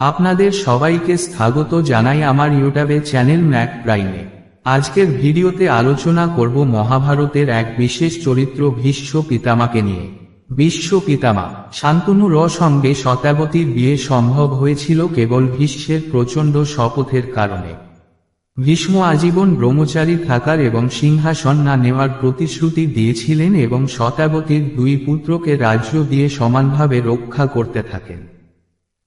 আপনাদের সবাইকে স্বাগত জানাই আমার ইউটিউবে চ্যানেল ম্যাক প্রাইমে। আজকের ভিডিওতে আলোচনা করব মহাভারতের এক বিশেষ চরিত্র ভীষ্ম পিতামাকে নিয়ে। বিশ্ব পিতামা, শান্তনু সঙ্গে শতাবতীর বিয়ে সম্ভব হয়েছিল কেবল ভীষ্মের প্রচণ্ড শপথের কারণে। ভীষ্ম আজীবন ব্রহ্মচারী থাকার এবং সিংহাসন না নেওয়ার প্রতিশ্রুতি দিয়েছিলেন এবং শতাবতীর দুই পুত্রকে রাজ্য দিয়ে সমানভাবে রক্ষা করতে থাকেন।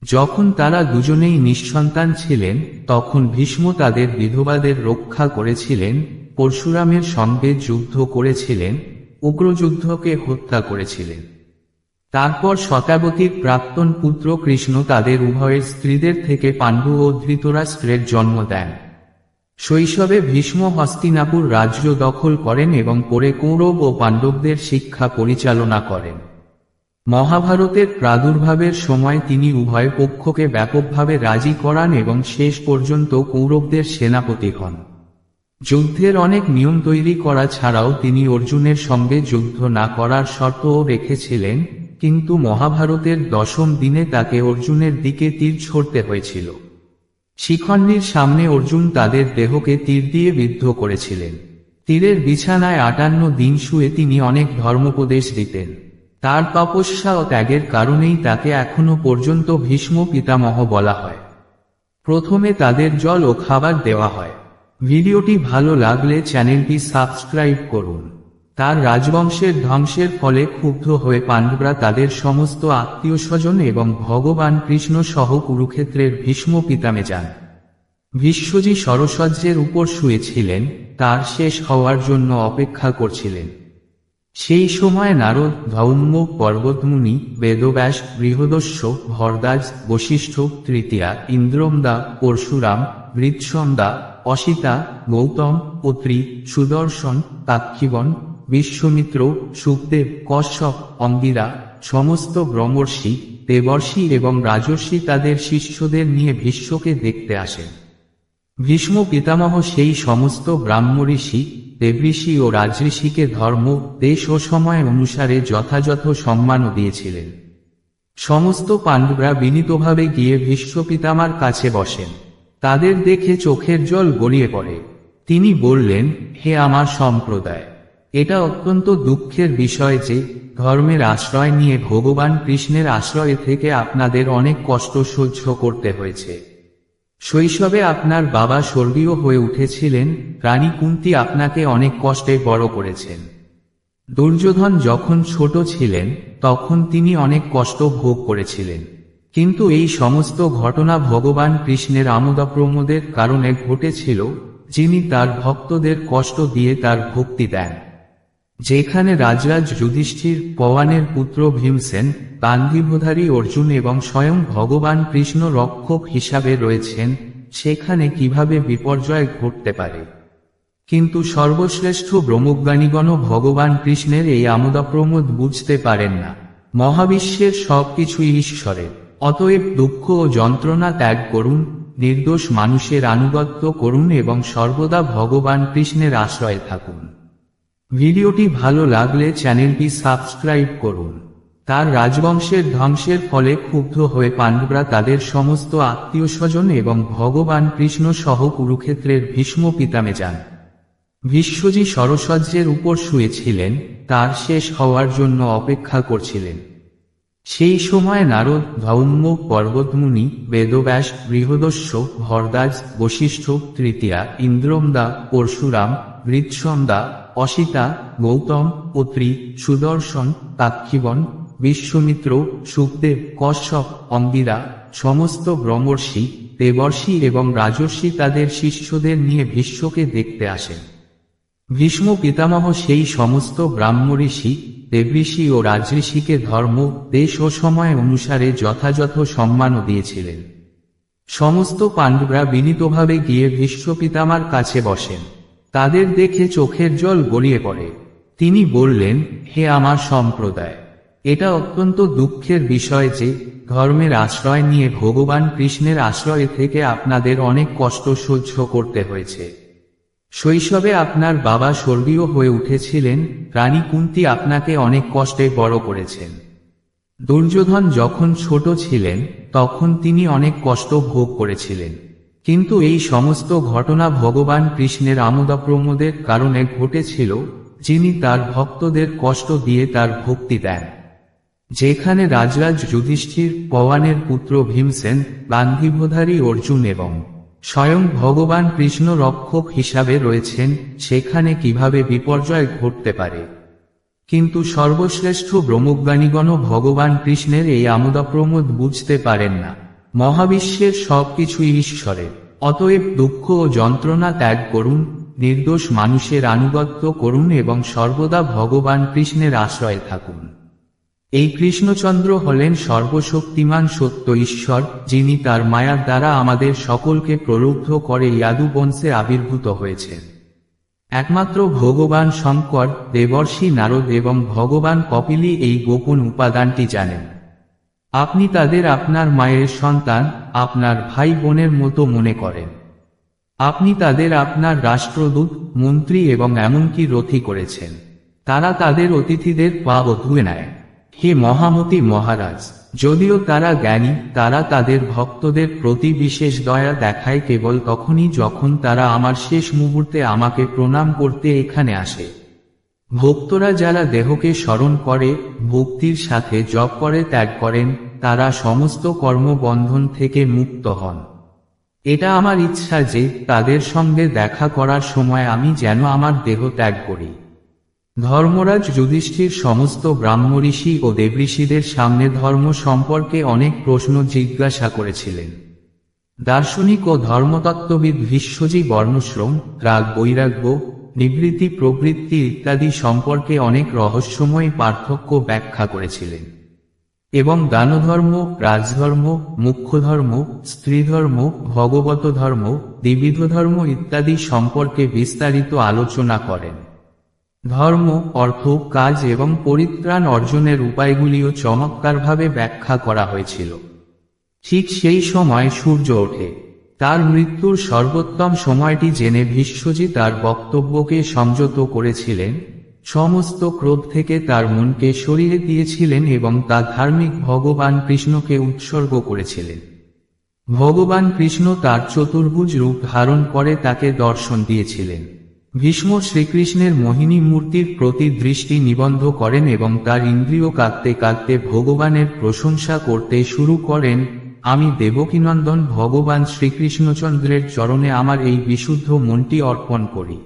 যখন তারা দুজনেই নিঃসন্তান ছিলেন, তখন ভীষ্ম তাদের বিধবাদের রক্ষা করেছিলেন, পরশুরামের সঙ্গে যুদ্ধ করেছিলেন, উগ্রযুদ্ধকে হত্যা করেছিলেন। তারপর শতাবতীর প্রাক্তন পুত্র কৃষ্ণ তাদের উভয়ের স্ত্রীদের থেকে পাণ্ডু ও ধৃতরাষ্ট্রের জন্ম দেন। শৈশবে ভীষ্ম হস্তিনাপুর রাজ্য দখল করেন এবং পরে কৌরব ও পাণ্ডবদের শিক্ষা পরিচালনা করেন। মহাভারতের প্রাদুর্ভাবের সময় তিনি উভয় পক্ষকে ব্যাপকভাবে রাজি করান এবং শেষ পর্যন্ত কৌরবদের সেনাপতি হন। যুদ্ধের অনেক নিয়ম তৈরি করা ছাড়াও তিনি অর্জুনের সঙ্গে যুদ্ধ না করার শর্তও রেখেছিলেন, কিন্তু মহাভারতের দশম দিনে তাকে অর্জুনের দিকে তীর ছড়তে হয়েছিল। শিখণ্ডীর সামনে অর্জুন তাদের দেহকে তীর দিয়ে বিদ্ধ করেছিলেন। তীরের বিছানায় আটান্ন দিন শুয়ে তিনি অনেক ধর্মোপদেশ দিতেন। তার তপস্যা ও ত্যাগের কারণেই তাকে এখনও পর্যন্ত ভীষ্ম পিতামহ বলা হয়। প্রথমে তাদের জল ও খাবার দেওয়া হয়। ভিডিওটি ভালো লাগলে চ্যানেলটি সাবস্ক্রাইব করুন। তার রাজবংশের ধ্বংসের ফলে ক্ষুব্ধ হয়ে পাণ্ডবরা তাদের সমস্ত আত্মীয় স্বজন এবং ভগবান কৃষ্ণ সহ কুরুক্ষেত্রের ভীষ্ম পিতামে যান। বিশ্বজি সরসজ্জের উপর শুয়েছিলেন, তার শেষ হওয়ার জন্য অপেক্ষা করছিলেন। সেই সময় নারদ ধৌম্য পর্বতমুনি, বেদব্যাস, বৃহদস্য, ভরদাস, বশিষ্ঠ, তৃতীয়া, ইন্দ্রমদা, পরশুরাম, বৃৎসন্দা, অসিতা, গৌতম, অত্রি, সুদর্শন তাক্ষিবন বিশ্বমিত্র, সুখদেব, কশ্যপ, অঙ্গিরা, সমস্ত ব্রহ্মর্ষি, দেবর্ষি এবং রাজর্ষি তাদের শিষ্যদের নিয়ে ভীষ্মকে দেখতে আসেন ভীষ্ম পিতামহ সেই সমস্ত ব্রাহ্মঋষি দেবঋষি ও রাজঋষিকে ধর্ম, দেশ ও সময় অনুসারে যথাযথ সম্মানও দিয়েছিলেন। সমস্ত পাণ্ডবরা বিনীতভাবে গিয়ে ভীষ্ম পিতামার কাছে বসেন। তাদের দেখে চোখের জল গড়িয়ে পড়ে। তিনি বললেন, হে আমার সম্প্রদায়, এটা অত্যন্ত দুঃখের বিষয় যে, ধর্মের আশ্রয় নিয়ে ভগবান কৃষ্ণের আশ্রয় থেকে আপনাদের অনেক কষ্ট সহ্য করতে হয়েছে। শৈশবে আপনার বাবা স্বর্গীয় হয়ে উঠেছিলেন, রানী কুন্তি আপনাকে অনেক কষ্টে বড় করেছেন। দুর্যোধন যখন ছোট ছিলেন, তখন তিনি অনেক কষ্ট ভোগ করেছিলেন। কিন্তু এই সমস্ত ঘটনা ভগবান কৃষ্ণের আমোদাপ্রমোদের কারণে ঘটেছিল, যিনি তার ভক্তদের কষ্ট দিয়ে তার ভক্তি দেন। যেখানে রাজরাজ যুধিষ্ঠির, পওয়ানের পুত্র ভীমসেন, গান্ধীভোধারী অর্জুন এবং স্বয়ং ভগবান কৃষ্ণ রক্ষক হিসাবে রয়েছেন, সেখানে কীভাবে বিপর্যয় ঘটতে পারে? কিন্তু সর্বশ্রেষ্ঠ ব্রহ্মজ্ঞানীগণ ভগবান কৃষ্ণের এই আমোদাপ্রমোদ বুঝতে পারেন না। মহাবিশ্বের সবকিছুই ঈশ্বরের। অতএব দুঃখ ও যন্ত্রণা ত্যাগ করুন, নির্দোষ মানুষের আনুগত্য করুন এবং সর্বদা ভগবান কৃষ্ণের আশ্রয়ে থাকুন। ভিডিওটি ভালো লাগলে চ্যানেলটি সাবস্ক্রাইব করুন। তার রাজবংশের ধ্বংসের ফলে ক্ষুব্ধ হয়ে পাণ্ডবরা তাদের সমস্ত আত্মীয় স্বজন এবং ভগবান কৃষ্ণ সহ কুরুক্ষেত্রের ভীষ্ম পিতামে যান বিশ্বজি সরসজ্জের উপর শুয়েছিলেন, তার শেষ হওয়ার জন্য অপেক্ষা করছিলেন। সেই সময় নারদ, ধৌম্য, পর্বতমুনি, বেদব্যাস, বৃহদস্য, ভরদাস, বশিষ্ঠ, তৃতীয়া, ইন্দ্রমদা, পরশুরাম, বৃৎসন্দা অসিতা, গৌতম অত্রি সুদর্শন, তাক্ষিবন, বিশ্বমিত্র, সুখদেব, কশ্যপ অঙ্গিরা সমস্ত ব্রহ্মর্ষি, দেবর্ষি এবং রাজর্ষি তাদের শিষ্যদের নিয়ে ভীষ্মকে দেখতে আসেন। ভীষ্ম পিতামহ সেই সমস্ত ব্রাহ্মঋষি, দেবঋষি ও রাজঋষিকে ধর্ম, দেশ ও সময় অনুসারে যথাযথ সম্মানও দিয়েছিলেন। সমস্ত পাণ্ডবরা বিনীতভাবে গিয়ে ভীষ্ম পিতামার কাছে বসেন। তাদের দেখে চোখের জল গড়িয়ে পড়ে। তিনি বললেন, হে আমার সম্প্রদায়, এটা অত্যন্ত দুঃখের বিষয় যে, ধর্মের আশ্রয় নিয়ে ভগবান কৃষ্ণের আশ্রয় থেকে আপনাদের অনেক কষ্ট সহ্য করতে হয়েছে। শৈশবে আপনার বাবা স্বর্গীয় হয়ে উঠেছিলেন, রানী কুন্তি আপনাকে অনেক কষ্টে বড় করেছেন। দুর্যোধন যখন ছোট ছিলেন, তখন তিনি অনেক কষ্ট ভোগ করেছিলেন। কিন্তু এই সমস্ত ঘটনা ভগবান কৃষ্ণের আমোদাপ্রমোদের কারণে ঘটেছিল, যিনি তার ভক্তদের কষ্ট দিয়ে তার ভক্তি দেন। যেখানে রাজরাজ যুধিষ্ঠির, পওয়ানের পুত্র ভীমসেন, গান্ধীভোধারী অর্জুন এবং স্বয়ং ভগবান কৃষ্ণ রক্ষক হিসাবে রয়েছেন, সেখানে কীভাবে বিপর্যয় ঘটতে পারে। কিন্তু সর্বশ্রেষ্ঠ ব্রহ্মজ্ঞানীগণ ভগবান কৃষ্ণের এই আমোদাপ্রমোদ বুঝতে পারেন না। মহাবিশ্বের সবকিছুই ঈশ্বরের। অতএব দুঃখ ও যন্ত্রণা ত্যাগ করুন, নির্দোষ মানুষের আনুগত্য করুন এবং সর্বদা ভগবান কৃষ্ণের আশ্রয়ে থাকুন। এই কৃষ্ণচন্দ্র হলেন সর্বশক্তিমান সত্য ঈশ্বর, যিনি তার মায়ার দ্বারা আমাদের সকলকে প্রলুব্ধ করে ইয়াদু বংশে আবির্ভূত হয়েছেন। একমাত্র ভগবান শঙ্কর, দেবর্ষী নারদ এবং ভগবান কপিলই এই গোপন উপাদানটি জানেন। আপনি তাদের আপনার মায়ের সন্তান, আপনার ভাই বোনের মতো মনে করেন। আপনি তাদের আপনার রাষ্ট্রদূত, মন্ত্রী এবং এমনকি রথি করেছেন। তারা তাদের অতিথিদের পা ধুয়ে নেয়। হে মহামতি মহারাজ, যদিও তারা জ্ঞানী, তারা তাদের ভক্তদের প্রতি বিশেষ দয়া দেখায় কেবল তখনই যখন তারা আমার শেষ মুহূর্তে আমাকে প্রণাম করতে এখানে আসে। ভক্তরা যারা দেহকে স্মরণ করে, ভক্তির সাথে জপ করে, ত্যাগ করেন, তারা সমস্ত কর্মবন্ধন থেকে মুক্ত হন। এটা আমার ইচ্ছা যে তাদের সঙ্গে দেখা করার সময় আমি যেন আমার দেহ ত্যাগ করি। ধর্মরাজ যুধিষ্ঠির সমস্ত ব্রাহ্মঋষি ও দেবঋষিদের সামনে ধর্ম সম্পর্কে অনেক প্রশ্ন জিজ্ঞাসা করেছিলেন। দার্শনিক ও ধর্মতত্ত্ববিদ বিশ্বজি বর্ণশ্রম, রাগ বৈরাগ্য, নিবৃত্তি প্রবৃত্তি ইত্যাদি সম্পর্কে অনেক রহস্যময় পার্থক্য ব্যাখ্যা করেছিলেন। এবং দানধর্ম, রাজধর্ম, মুখ্যধর্ম, স্ত্রীধর্ম ভগবত ধর্ম দ্বিবিধ ধর্ম ইত্যাদি সম্পর্কে বিস্তারিত আলোচনা করেন। ধর্ম, অর্থ, কাজ এবং পরিত্রাণ অর্জনের উপায়গুলিও চমৎকারভাবে ব্যাখ্যা করা হয়েছিল। ঠিক সেই সময় সূর্য ওঠে। তার মৃত্যুর সর্বোত্তম সময়টি জেনে বিশ্বজি তার বক্তব্যকে সংযত করেছিলেন, সমস্ত ক্রোধ থেকে তার মনকে সরিয়ে দিয়েছিলেন এবং তা ধার্মিক ভগবান কৃষ্ণকে উৎসর্গ করেছিলেন। ভগবান কৃষ্ণ তার চতুর্ভুজ রূপ ধারণ করে তাকে দর্শন দিয়েছিলেন। ভীষ্ম শ্রীকৃষ্ণের মোহিনী মূর্তির প্রতি দৃষ্টি নিবন্ধ করেন এবং তার ইন্দ্রিয় কাঁদতে কাঁদতে ভগবানের প্রশংসা করতে শুরু করেন আমি দেবকীনন্দন ভগবান শ্রীকৃষ্ণচন্দ্রের চরণে আমার এই বিশুদ্ধ মনটি অর্পণ করি।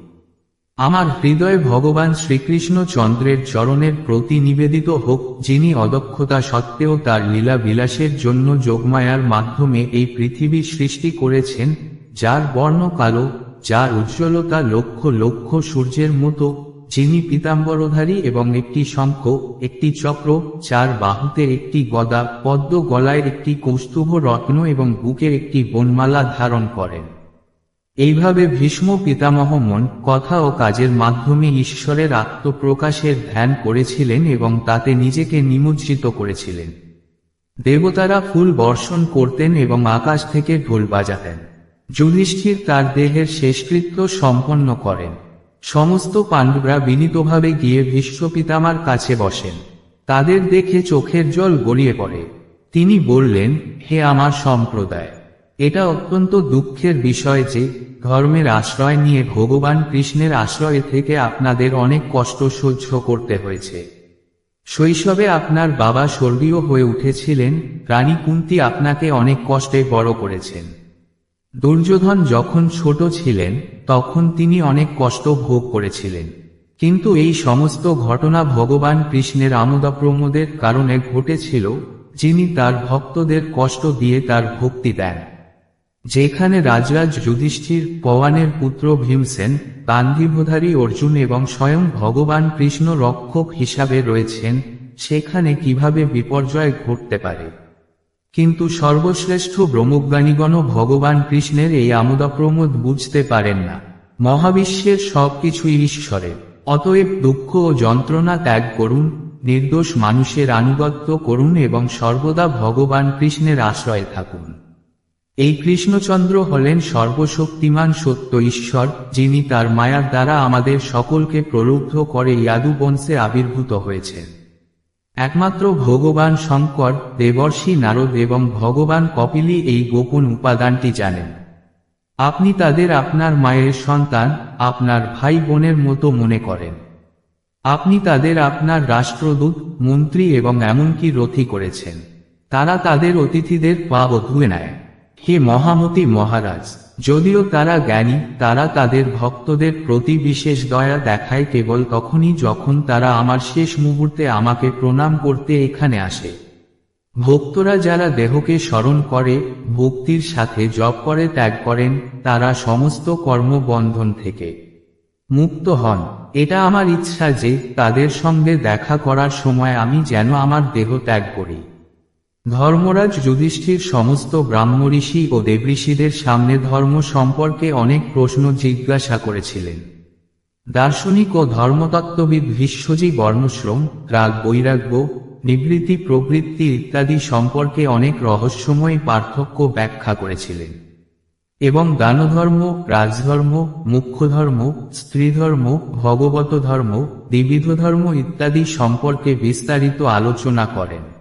আমার হৃদয় ভগবান শ্রীকৃষ্ণ চন্দ্রের চরণের প্রতি নিবেদিত হোক, যিনি অদক্ষতা সত্ত্বেও তার লীলা বিলাসের জন্য যোগমায়ার মাধ্যমে এই পৃথিবী সৃষ্টি করেছেন, যার বর্ণ কালো যার উজ্জ্বলতা লক্ষ লক্ষ সূর্যের মতো যিনি পীতাম্বরধারী এবং একটি শঙ্খ, একটি চক্র, চার বাহুতে একটি গদা, পদ্ম গলায় একটি কৌস্তুভ রত্ন এবং বুকে একটি বনমালা ধারণ করেন। এইভাবে ভীষ্ম পিতামহ মন কথা ও কাজের মাধ্যমে ঈশ্বরের আত্মপ্রকাশের ধ্যান করেছিলেন এবং তাতে নিজেকে নিমজ্জিত করেছিলেন। দেবতারা ফুল বর্ষণ করতেন এবং আকাশ থেকে ঢোল বাজাতেন। যুধিষ্ঠির তার দেহের শেষকৃত্য সম্পন্ন করেন। সমস্ত পাণ্ডবরা বিনীতভাবে গিয়ে ভীষ্ম পিতামার কাছে বসেন। তাদের দেখে চোখের জল গড়িয়ে পড়ে। তিনি বললেন, হে আমার সম্প্রদায়, এটা অত্যন্ত দুঃখের বিষয় যে, ধর্মের আশ্রয় নিয়ে ভগবান কৃষ্ণের আশ্রয় থেকে আপনাদের অনেক কষ্ট সহ্য করতে হয়েছে। শৈশবে আপনার বাবা স্বর্গীয় হয়ে উঠেছিলেন, রানী কুন্তি আপনাকে অনেক কষ্টে বড় করেছেন। দুর্যোধন যখন ছোট ছিলেন, তখন তিনি অনেক কষ্ট ভোগ করেছিলেন। কিন্তু এই সমস্ত ঘটনা ভগবান কৃষ্ণের আমোদাপ্রমোদের কারণে ঘটেছিল, যিনি তার ভক্তদের কষ্ট দিয়ে তার ভক্তি দেন। যেখানে রাজরাজ যুধিষ্ঠির, পওয়ানের পুত্র ভীমসেন, গান্ধীভোধারী অর্জুন এবং স্বয়ং ভগবান কৃষ্ণ রক্ষক হিসাবে রয়েছেন, সেখানে কীভাবে বিপর্যয় ঘটতে পারে? কিন্তু সর্বশ্রেষ্ঠ ব্রহ্মজ্ঞানীগণ ভগবান কৃষ্ণের এই আমোদাপ্রমোদ বুঝতে পারেন না। মহাবিশ্বের সবকিছুই ঈশ্বরের। অতএব দুঃখ ও যন্ত্রণা ত্যাগ করুন, নির্দোষ মানুষের আনুগত্য করুন এবং সর্বদা ভগবান কৃষ্ণের আশ্রয়ে থাকুন। এই কৃষ্ণচন্দ্র হলেন সর্বশক্তিমান সত্য ঈশ্বর, যিনি তার মায়ার দ্বারা আমাদের সকলকে প্রলুব্ধ করে ইয়াদু বংশে আবির্ভূত হয়েছেন। একমাত্র ভগবান শঙ্কর, দেবর্ষি নারদ এবং ভগবান কপিলই এই গোপন উপাদানটি জানেন। আপনি তাদের আপনার মায়ের সন্তান, আপনার ভাই বোনের মতো মনে করেন। আপনি তাদের আপনার রাষ্ট্রদূত, মন্ত্রী এবং এমনকি রথি করেছেন। তারা তাদের অতিথিদের পা বধুয়ে নেয়। হে মহামতি মহারাজ! যদিও তারা জ্ঞানী, তারা তাদের ভক্তদের প্রতি বিশেষ দয়া দেখায় কেবল তখনই যখন তারা আমার শেষ মুহূর্তে আমাকে প্রণাম করতে এখানে আসে। ভক্তরা যারা দেহকে স্মরণ করে, ভক্তির সাথে জপ করে, ত্যাগ করেন, তারা সমস্ত কর্মবন্ধন থেকে মুক্ত হন। এটা আমার ইচ্ছা যে তাদের সঙ্গে দেখা করার সময় আমি যেন আমার দেহ ত্যাগ করি। ধর্মরাজ যুধিষ্ঠির সমস্ত ব্রাহ্মঋষি ও দেবঋষিদের সামনে ধর্ম সম্পর্কে অনেক প্রশ্ন জিজ্ঞাসা করেছিলেন। দার্শনিক ও ধর্মতত্ত্ববিদ বিশ্বজী বর্ণশ্রম, রাগ বৈরাগ্য, নিবৃত্তি প্রবৃত্তি ইত্যাদি সম্পর্কে অনেক রহস্যময় পার্থক্য ব্যাখ্যা করেছিলেন। এবং দানধর্ম, রাজধর্ম, মুখ্যধর্ম, স্ত্রীধর্ম ভগবত ধর্ম দ্বিবিধ ধর্ম ইত্যাদি সম্পর্কে বিস্তারিত আলোচনা করেন।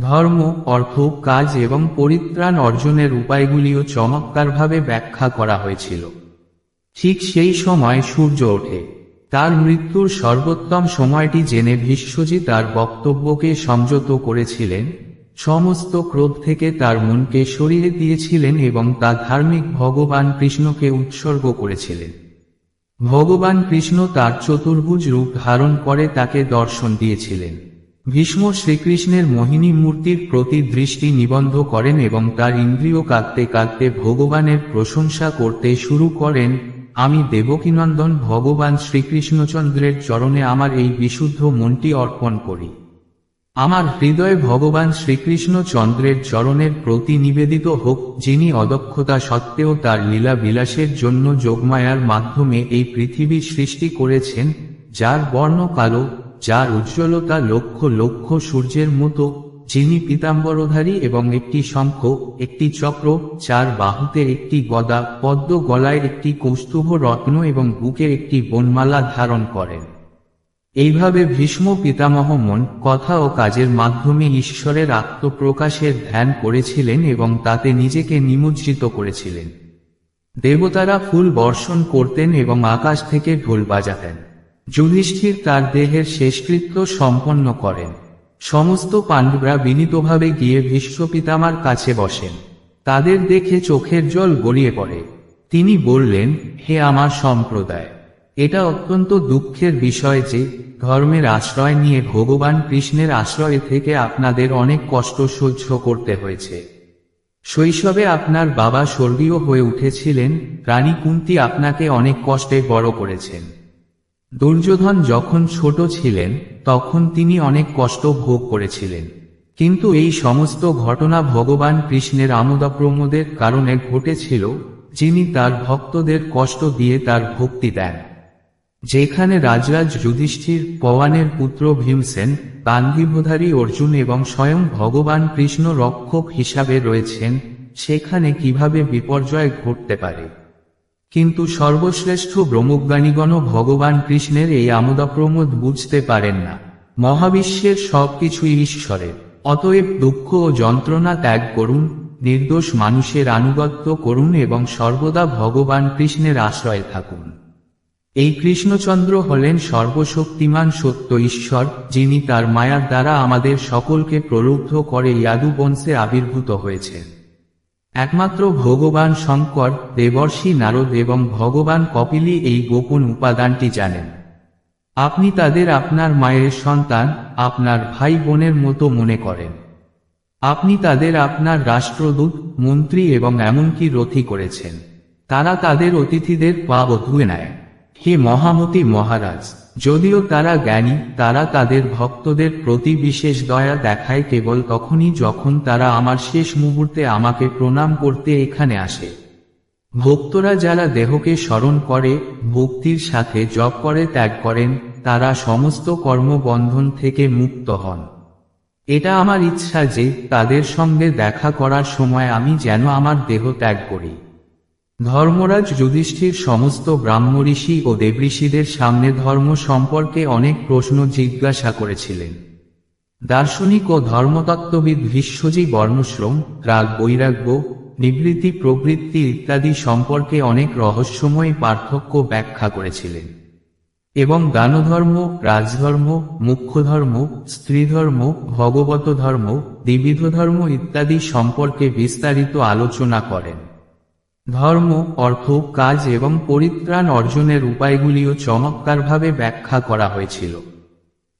ধর্ম, অর্থ, কাজ এবং পরিত্রাণ অর্জনের উপায়গুলিও চমৎকারভাবে ব্যাখ্যা করা হয়েছিল। ঠিক সেই সময় সূর্য ওঠে। তার মৃত্যুর সর্বোত্তম সময়টি জেনে বিশ্বজি তার বক্তব্যকে সংযত করেছিলেন, সমস্ত ক্রোধ থেকে তার মনকে সরিয়ে দিয়েছিলেন এবং তা ধার্মিক ভগবান কৃষ্ণকে উৎসর্গ করেছিলেন। ভগবান কৃষ্ণ তার চতুর্ভুজ রূপ ধারণ করে তাকে দর্শন দিয়েছিলেন। ভীষ্ম শ্রীকৃষ্ণের মোহিনী মূর্তির প্রতি দৃষ্টি নিবন্ধ করেন এবং তার ইন্দ্রিয় কাঁদতে কাঁদতে ভগবানের প্রশংসা করতে শুরু করেন, আমি দেবকীনন্দন ভগবান শ্রীকৃষ্ণচন্দ্রের চরণে আমার এই বিশুদ্ধ মনটি অর্পণ করি। আমার হৃদয়ে ভগবান শ্রীকৃষ্ণচন্দ্রের চরণের প্রতি নিবেদিত হোক, যিনি অদক্ষতা সত্ত্বেও তার লীলা বিলাসের জন্য যোগমায়ার মাধ্যমে এই পৃথিবী সৃষ্টি করেছেন, যার বর্ণ কালো যার উজ্জ্বলতা লক্ষ লক্ষ সূর্যের মতো, যিনি পীতাম্বরধারী এবং একটি শঙ্খ, একটি চক্র, চার বাহুতে একটি গদা, পদ্ম গলায় একটি কৌস্তুভ রত্ন এবং বুকে একটি বনমালা ধারণ করেন। এইভাবে ভীষ্ম পিতামহ মন, কথা ও কাজের মাধ্যমে ঈশ্বরের আত্মপ্রকাশের ধ্যান করেছিলেন এবং তাতে নিজেকে নিমজ্জিত করেছিলেন। দেবতারা ফুল বর্ষণ করতেন এবং আকাশ থেকে ঢোল বাজাতেন। যুধিষ্ঠির তার দেহের শেষকৃত্য সম্পন্ন করেন। সমস্ত পাণ্ডবরা বিনীতভাবে গিয়ে ভীষ্ম পিতামার কাছে বসেন। তাদের দেখে চোখের জল গড়িয়ে পড়ে। তিনি বললেন, হে আমার সম্প্রদায়, এটা অত্যন্ত দুঃখের বিষয় যে, ধর্মের আশ্রয় নিয়ে ভগবান কৃষ্ণের আশ্রয় থেকে আপনাদের অনেক কষ্ট সহ্য করতে হয়েছে। শৈশবে আপনার বাবা স্বর্গীয় হয়ে উঠেছিলেন, রানী কুন্তি আপনাকে অনেক কষ্টে বড় করেছেন। দুর্যোধন যখন ছোট ছিলেন, তখন তিনি অনেক কষ্ট ভোগ করেছিলেন। কিন্তু এই সমস্ত ঘটনা ভগবান কৃষ্ণের আমোদাপ্রমোদের কারণে ঘটেছিল, যিনি তার ভক্তদের কষ্ট দিয়ে তার ভক্তি দেন। যেখানে রাজরাজ যুধিষ্ঠির, পওয়ানের পুত্র ভীমসেন গান্ধীভোধারী অর্জুন এবং স্বয়ং ভগবান কৃষ্ণ রক্ষক হিসাবে রয়েছেন, সেখানে কীভাবে বিপর্যয় ঘটতে পারে? কিন্তু সর্বশ্রেষ্ঠ ব্রহ্মজ্ঞানীগণ ভগবান কৃষ্ণের এই আমোদাপ্রমোদ বুঝতে পারেন না। মহাবিশ্বের সবকিছুই ঈশ্বরের। অতএব দুঃখ ও যন্ত্রণা ত্যাগ করুন, নির্দোষ মানুষের আনুগত্য করুন এবং সর্বদা ভগবান কৃষ্ণের আশ্রয়ে থাকুন। এই কৃষ্ণচন্দ্র হলেন সর্বশক্তিমান সত্য ঈশ্বর, যিনি তার মায়ার দ্বারা আমাদের সকলকে প্রলুব্ধ করে ইয়াদু বংশে আবির্ভূত হয়েছেন। একমাত্র ভগবান শঙ্কর, দেবর্ষি নারদ এবং ভগবান কপিলই এই গোপন উপাদানটি জানেন। আপনি তাদের আপনার মায়ের সন্তান, আপনার ভাই বোনের মতো মনে করেন। আপনি তাদের আপনার রাষ্ট্রদূত, মন্ত্রী এবং এমনকি রথি করেছেন। তারা তাদের অতিথিদের পা ধুয়ে নেয়। হে মহামতি মহারাজ! যদিও তারা জ্ঞানী, তারা তাদের ভক্তদের প্রতি বিশেষ দয়া দেখায় কেবল তখনই যখন তারা আমার শেষ মুহূর্তে আমাকে প্রণাম করতে এখানে আসে। ভক্তরা যারা দেহকে স্মরণ করে, ভক্তির সাথে জপ করে, ত্যাগ করেন, তারা সমস্ত কর্মবন্ধন থেকে মুক্ত হন। এটা আমার ইচ্ছা যে তাদের সঙ্গে দেখা করার সময় আমি যেন আমার দেহ ত্যাগ করি। ধর্মরাজ যুধিষ্ঠির সমস্ত ব্রাহ্মঋষি ও দেবঋষিদের সামনে ধর্ম সম্পর্কে অনেক প্রশ্ন জিজ্ঞাসা করেছিলেন। দার্শনিক ও ধর্মতত্ত্ববিদ বিশ্বজি বর্ণশ্রম, রাগ বৈরাগ্য, নিবৃত্তি প্রবৃত্তি ইত্যাদি সম্পর্কে অনেক রহস্যময় পার্থক্য ব্যাখ্যা করেছিলেন। এবং দানধর্ম, রাজধর্ম, মুখ্যধর্ম, স্ত্রীধর্ম ভগবত ধর্ম দ্বিবিধ ধর্ম ইত্যাদি সম্পর্কে বিস্তারিত আলোচনা করেন। ধর্ম, অর্থ, কাজ এবং পরিত্রাণ অর্জনের উপায়গুলিও চমৎকারভাবে ব্যাখ্যা করা হয়েছিল।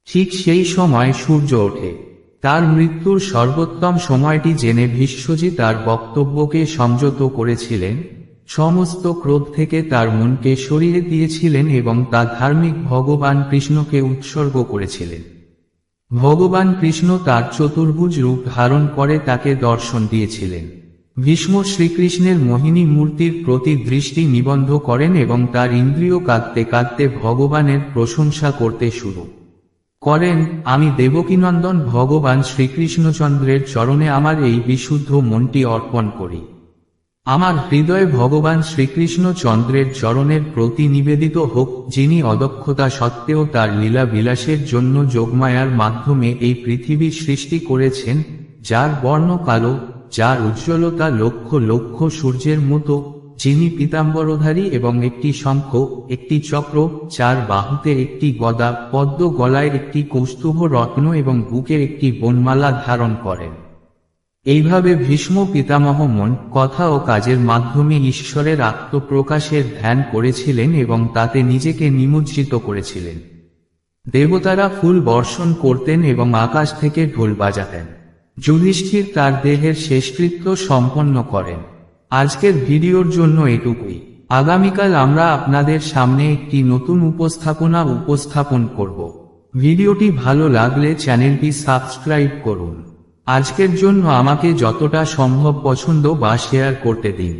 ঠিক সেই সময় সূর্য ওঠে। তার মৃত্যুর সর্বোত্তম সময়টি জেনে বিশ্বজি তার বক্তব্যকে সংযত করেছিলেন, সমস্ত ক্রোধ থেকে তার মনকে সরিয়ে দিয়েছিলেন এবং তা ধার্মিক ভগবান কৃষ্ণকে উৎসর্গ করেছিলেন। ভগবান কৃষ্ণ তার চতুর্ভুজ রূপ ধারণ করে তাকে দর্শন দিয়েছিলেন। ভীষ্ম শ্রীকৃষ্ণের মোহিনী মূর্তির প্রতি দৃষ্টি নিবন্ধ করেন এবং তার ইন্দ্রিয় কাঁদতে কাঁদতে ভগবানের প্রশংসা করতে শুরু করেন, আমি দেবকীনন্দন ভগবান শ্রীকৃষ্ণচন্দ্রের চরণে আমার এই বিশুদ্ধ মনটি অর্পণ করি। আমার হৃদয়ে ভগবান শ্রীকৃষ্ণ চন্দ্রের চরণের প্রতি নিবেদিত হোক, যিনি অদক্ষতা সত্ত্বেও তার লীলা বিলাসের জন্য যোগমায়ার মাধ্যমে এই পৃথিবী সৃষ্টি করেছেন, যার বর্ণ কালো যার উজ্জ্বলতা লক্ষ লক্ষ সূর্যের মতো, যিনি পীতাম্বরধারী এবং একটি শঙ্খ, একটি চক্র, চার বাহুতে একটি গদা, পদ্ম গলায় একটি কৌস্তুভ রত্ন এবং বুকে একটি বনমালা ধারণ করেন। এইভাবে ভীষ্ম পিতামহ মন, কথা ও কাজের মাধ্যমে ঈশ্বরের আত্মপ্রকাশের ধ্যান করেছিলেন এবং তাতে নিজেকে নিমজ্জিত করেছিলেন। দেবতারা ফুল বর্ষণ করতেন এবং আকাশ থেকে ঢোল বাজাতেন। যুধিষ্ঠির তার দেহের শেষকৃত্য সম্পন্ন করেন। আজকের ভিডিওর জন্য এটুকুই। আগামীকাল আমরা আপনাদের সামনে একটি নতুন উপস্থাপনা উপস্থাপন করব। ভিডিওটি ভালো লাগলে চ্যানেলটি সাবস্ক্রাইব করুন। আজকের জন্য আমাকে যতটা সম্ভব পছন্দ বা শেয়ার করতে দিন।